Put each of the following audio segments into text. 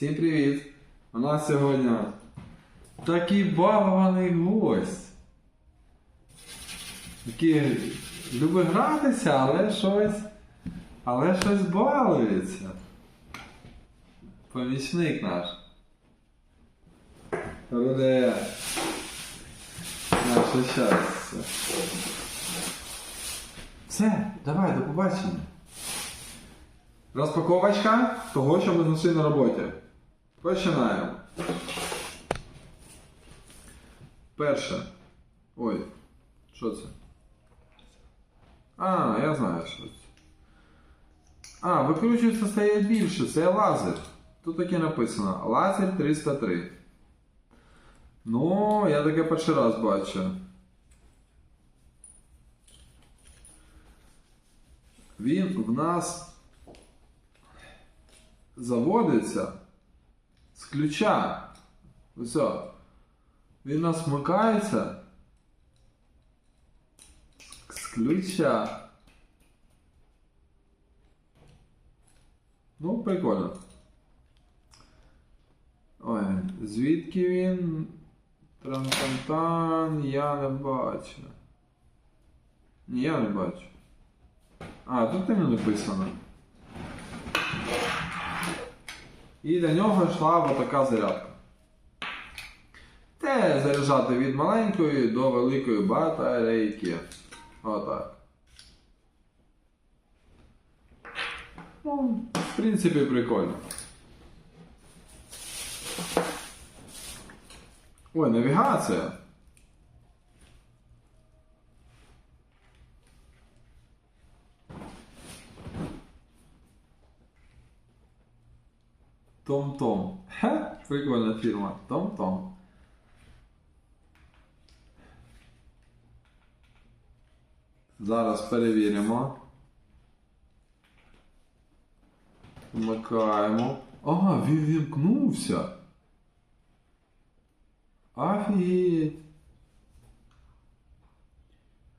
Всім привіт! У нас сьогодні такий балований гость. Який любить гратися, але щось. Але щось балується. Помічник наш. Руде. Наше щастя. Все, давай, до побачення. Розпаковочка того, що ми знайшли на роботі. Починаємо. Перше. Ой, що це? А, я знаю, що це. А, викручується стає більше, це лазер. Тут таке написано. Лазер 303. Ну, я таке перший раз бачу. Він в нас заводиться з ключа. Все. Він нас вмикається з ключа. Ну, прикольно. Ой, звідки він? Трантантан, я не бачу. Ні, я не бачу. А, тут не написано. І для нього йшла отака зарядка. Те заряджати від маленької до великої батарейки. Отак. Ну, в принципі, прикольно. Ой, навігація. Том-Том. Ха, прикольна фірма. Том-Том. Зараз перевіримо. Вмикаємо. Ага, він вімкнувся. Офігеть.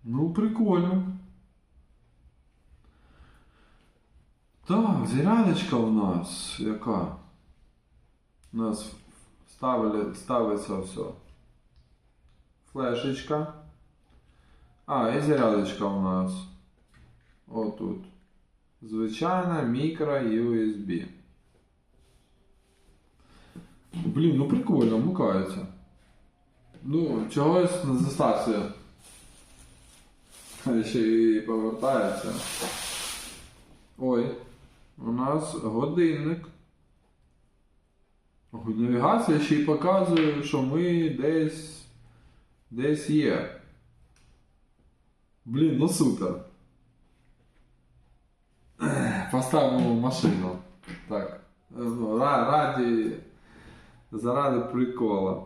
Ну, прикольно. Так, зарядочка у нас яка? У нас ставили, ставиться все. Флешечка. А, і зарядочка у нас. Отут. Звичайна мікро USB. Блін, ну прикольно, вмикається. Ну, чогось не застався. Ще і повертається. Ой, у нас годинник. Навігація ще й показує, що ми десь десь є. Блін, ну супер. Поставимо машину. Так. ну, Раді. Заради прикола.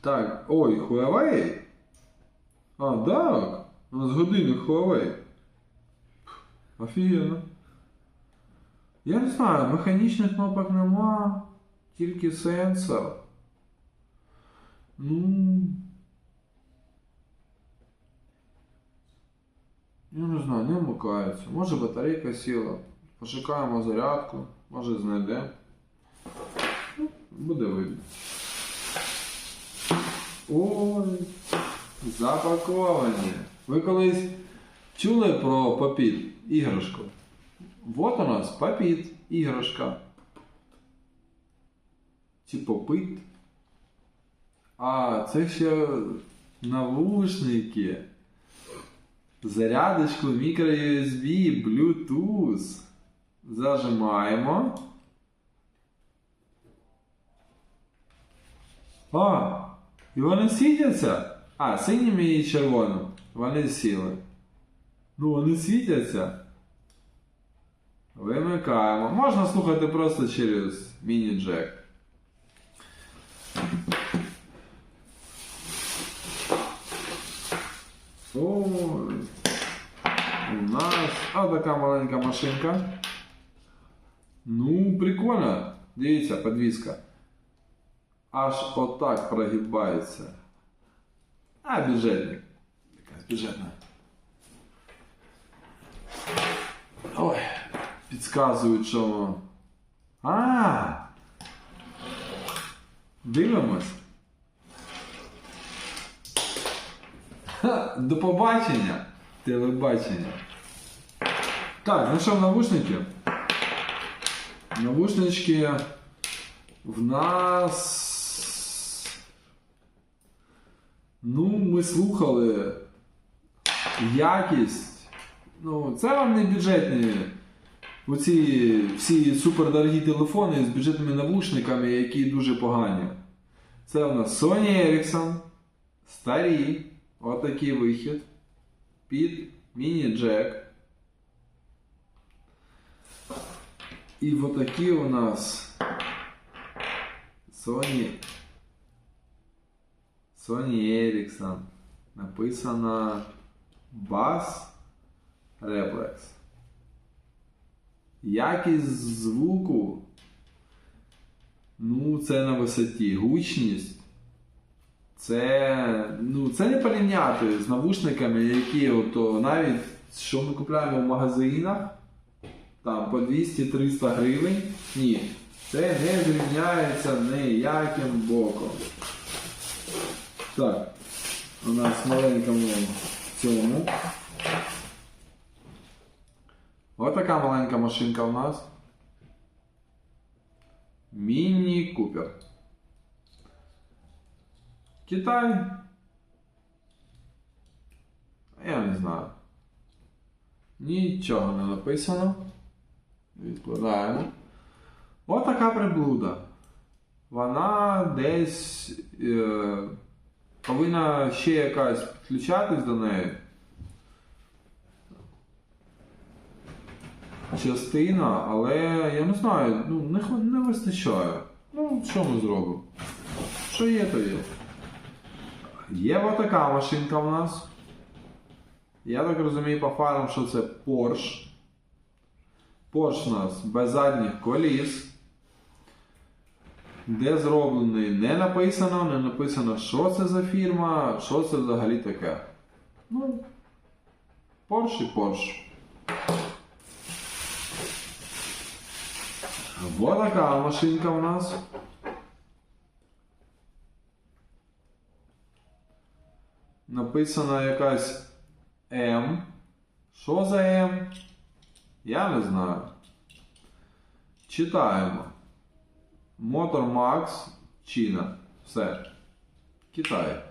Так, ой, Huawei. А, так. У нас годинник Huawei. Офігенно. Я не знаю, механічних кнопок нема, тільки сенсор. Ну. Я не знаю, не вмикається. Може батарейка сіла. Пошукаємо зарядку, може знайде. Ну, Буде видно. Ой, запаковані. Ви колись чули про попіт іграшку? Вот у нас попіт іграшка. Чи попит. А, це ще навушники. Зарядочку microUSB, Bluetooth. Зажимаємо. А, і вони світяться? А, синім і червоним. Вони сіли. Ну, вони світяться. Вимикаємо. Можна слухати просто через міні-джек. Ой. У нас а така маленька машинка. Ну, прикольно. Дивіться, подвіска. Аж отак прогибається. А, бюджетник. Якась бюджетна. Ой, підказують, що. А! Дивимось. До побачення. Телебачення. Так, знайшов навушники. Навушнички в нас. Ну, ми слухали якість. Ну, це вам не бюджетні. Оці всі супердорогі телефони з бюджетними навушниками, які дуже погані. Це у нас Sony Ericsson, старі, отакий вихід, під міні-джек. І отакі у нас Sony Sony Ericsson. Написано Bass Reflex. Якість звуку. Ну, це на висоті. Гучність. Це, ну, це не порівняти з навушниками, які ото, навіть що ми купуємо в магазинах там по 200-300 гривень. Ні, це не зрівняється ніяким боком. Так, у нас маленькому цьому. Ось така маленька машинка у нас. Міні Купер. Китай. Я не знаю. Нічого не написано. Відкладаємо. Ось така приблуда. Вона десь е, повинна ще якась підключатись до неї. Частина, але я не знаю, ну не, не вистачає. Ну, що ми зробимо? Що є, то є. Є ось така машинка у нас. Я так розумію по фарам, що це Porsche. Porsche у нас без задніх коліс. Де зроблений не написано, не написано, що це за фірма, що це взагалі таке. Ну, Porsche і Porsche. Вот така машинка у нас. Написана якась М. Що за М? Я не знаю. Читаємо. Мотор Макс Чіна. Все. Китай.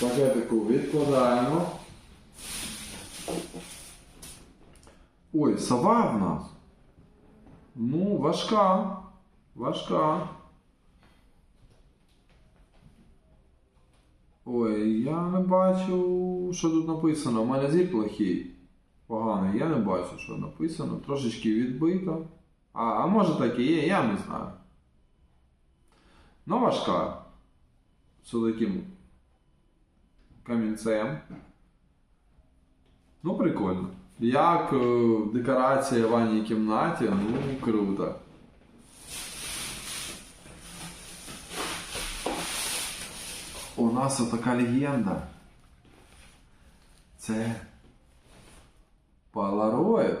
Пакетику відкладаємо. Ой, сова в нас. Ну, важка. Важка. Ой, я не бачу, що тут написано. У мене зір плохий. Поганий. Я не бачу, що написано. Трошечки відбито. А, а може так і є, я не знаю. Ну, важка. З таким камінцем. Ну, прикольно. Як е, декорація в ванній кімнаті, ну круто. У нас отака легенда. Це Polaroid.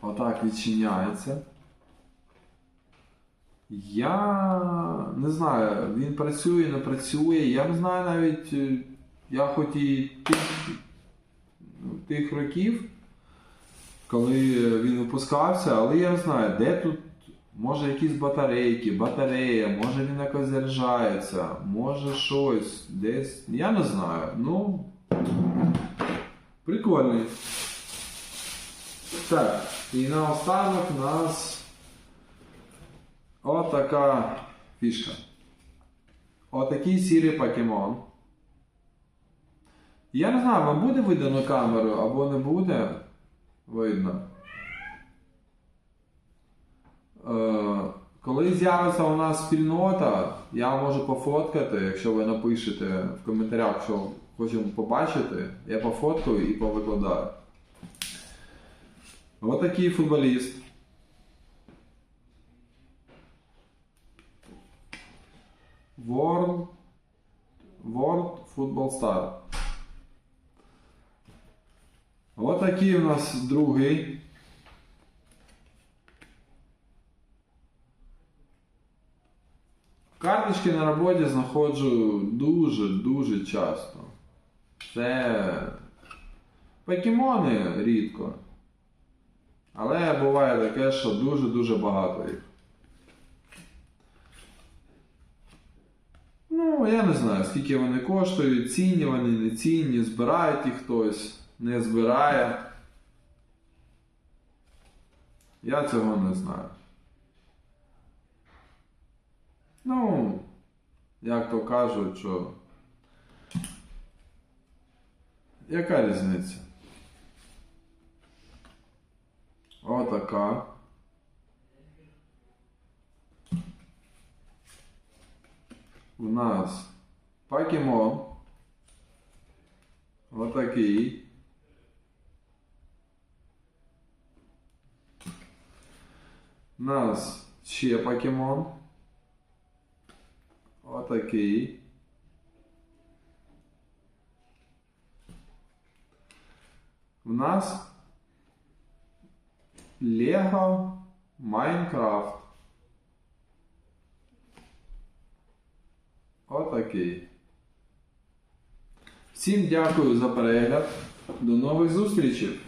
Отак відчиняється. Я не знаю, він працює, не працює. Я не знаю навіть. Е, Я хоч і тих, тих років, коли він випускався, але я знаю, де тут, може якісь батарейки, батарея, може він якось заряджається, може щось, десь. Я не знаю. Ну. Прикольний. Так, і наостанок у нас отака фішка. Отакий сірий покемон. Я не знаю, вам буде видно на камеру або не буде видно. Е, коли з'явиться у нас спільнота, я можу пофоткати, якщо ви напишете в коментарях, що хочемо побачити, я пофоткаю і повикладаю. Отакий футболіст. World, World Football Star. Отакий у нас другий. Карточки на роботі знаходжу дуже-дуже часто. Це покемони рідко. Але буває таке, що дуже-дуже багато їх. Ну, я не знаю, скільки вони коштують, цінні вони, не цінні, збирають їх хтось, не збирає. Я цього не знаю. Ну, як то кажуть, що. Яка різниця? Отака. У нас покемон. Отакий. У нас ще покемон. Отакий. У нас Лего Майнкрафт. Отакий. Всім дякую за перегляд. До нових зустрічей!